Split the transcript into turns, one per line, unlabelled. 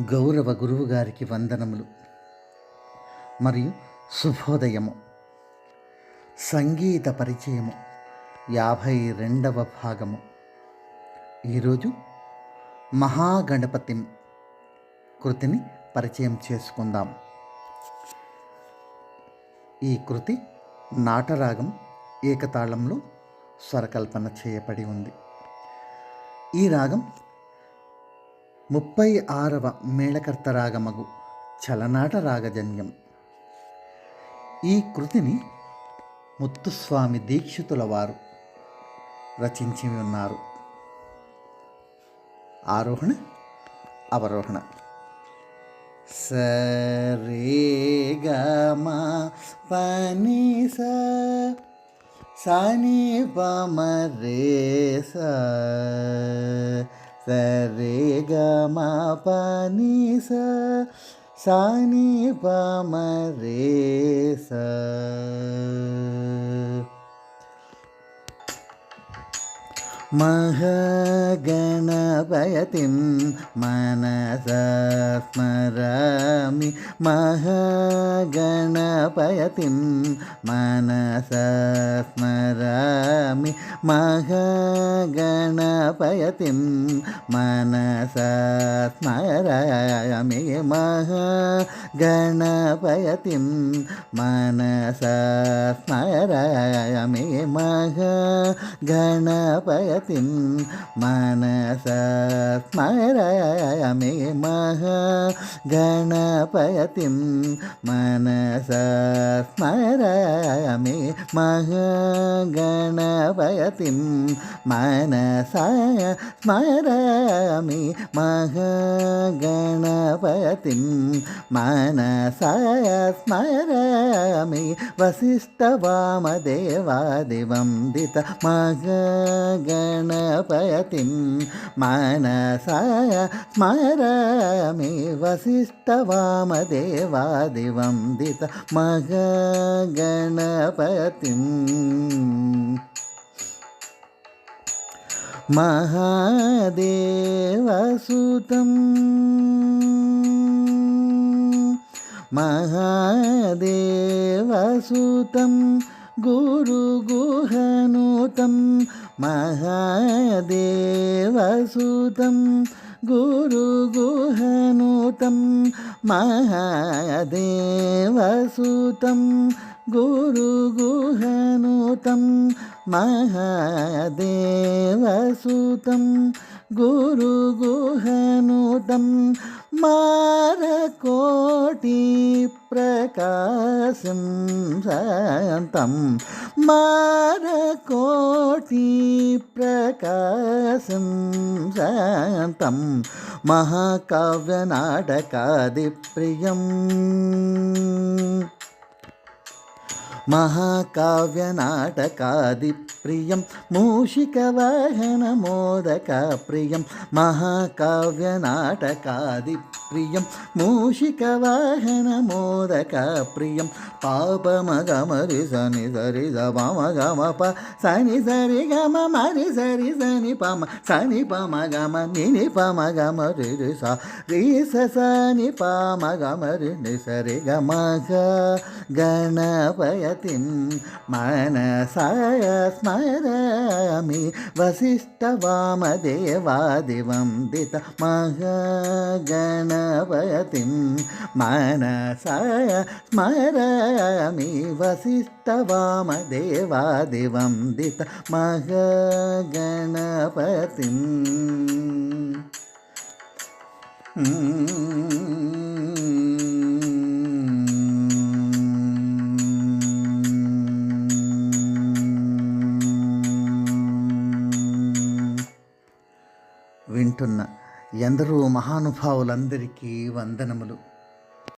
గౌరవ గురువు గారికి వందనములు. మరియు శుభోదయము. సంగీత పరిచయము. యాభై రెండవ భాగము. ఈరోజు మహాగణపతి కృతిని పరిచయం చేసుకుందాం. ఈ కృతి నాటరాగం ఏకతాళంలో స్వరకల్పన చేయబడి ఉంది. ఈ రాగం ముప్పై ఆరవ మేళకర్త రాగమగు చలనాట రాగజన్యం ఈ కృతిని ముత్తుస్వామి దీక్షితుల వారు రచించి ఉన్నారు ఆరోహణ అవరోహణ. సరే గమా పని సని పమరే రే స रे गा पनि सानि पमरे स മഹാഗണപയതിം മനസസ്മരാമി മഹാഗണപയതിം മനസസ്മരാമി മഹാഗണപയതിം മനസസ്മരാമി മഹാഗണപയതിം മനസസ്മരാമി മഹാഗണപയ പിൻ മനസസ്മരയമേ മഹാഗണപയതിം മനസസ്മരയമേ മഹാഗണപയതിം മനസ സ്മരയമേ മഹാഗണപയതിം മനസ സ്മരയമേ വസിഷ്ഠവാമദേവാദിവന്ദിത മഹാഗണ ഗണപതിം മനസ സ്മരമേ വസിഷ്ഠവാമദേവാദിവന്ദിത മഹാഗണപതിം മഹാദേവസുതം മഹാദേവസുതം स्मरामि वसिष्ठवामदेवादिवन्दित महगणपतिम् महादेवसुतं महादेवसुतं गुरुगुहनुतं महादेवसुतं गुरुगुहनुतं महादेवसुतं गुरुगुहनुतं ప్రకాశం మారకోటి ప్రకాశం శాంతం మహాకావ్య నాటకాది ప్రియం महाकाव्यनाटकादिप्रियं मूषिकवाहनमोदकप्रियं महाकाव्यनाटकादिप्रियं మోదక ప్రియం. పాప మగ మరి సని సరి గమ గమ ప సని సరి గమ మరి సరి సని పమ సని పమ గమ నిని పమ గమ రి స రి స సని పమ గమ రి ని సరి గమ గణపయతి మన సయ స్మరమి గణపయతిం మనసాయ స్మరామి దిత మహ గణపయతి మన సయ స్మరమి వసిష్ఠవామదేవాదివందిత మహాగణపతిం. వింటున్న ఎందరో మహానుభావులందరికీ వందనములు.